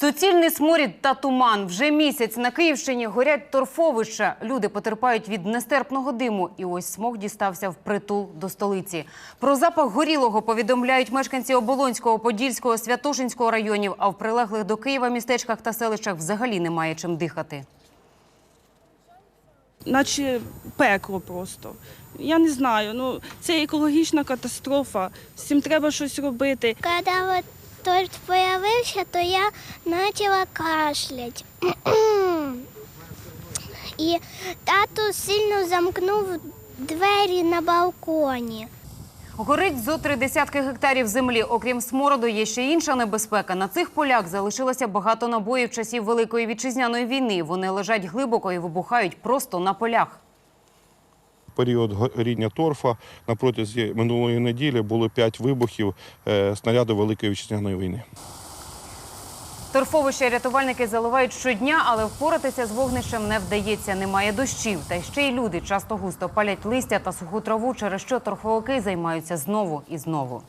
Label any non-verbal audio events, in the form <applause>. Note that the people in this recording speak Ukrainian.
Суцільний сморід та туман. Вже місяць на Київщині горять торфовища. Люди потерпають від нестерпного диму. І ось смог дістався в притул до столиці. Про запах горілого повідомляють мешканці Оболонського, Подільського, Святошинського районів. А в прилеглих до Києва містечках та селищах взагалі немає чим дихати. наче пекло просто. Я не знаю, ну це екологічна катастрофа. З цим треба щось робити. Вот торт появился, то я начала кашлять. <clears throat> І тато сильно замкнув двері на балконі. Горить зо три десятки гектарів землі. Окрім смороду, є ще інша небезпека. На цих полях залишилося багато набоїв часів Великої вітчизняної війни. Вони лежать глибоко і вибухають просто на полях. Період горіння торфа на протязі минулої неділі було п'ять вибухів е, снаряду Великої вітчизняної війни. Торфовище рятувальники заливають щодня, але впоратися з вогнищем не вдається. Немає дощів. Та ще й люди часто густо палять листя та суху траву, через що торфовики займаються знову і знову.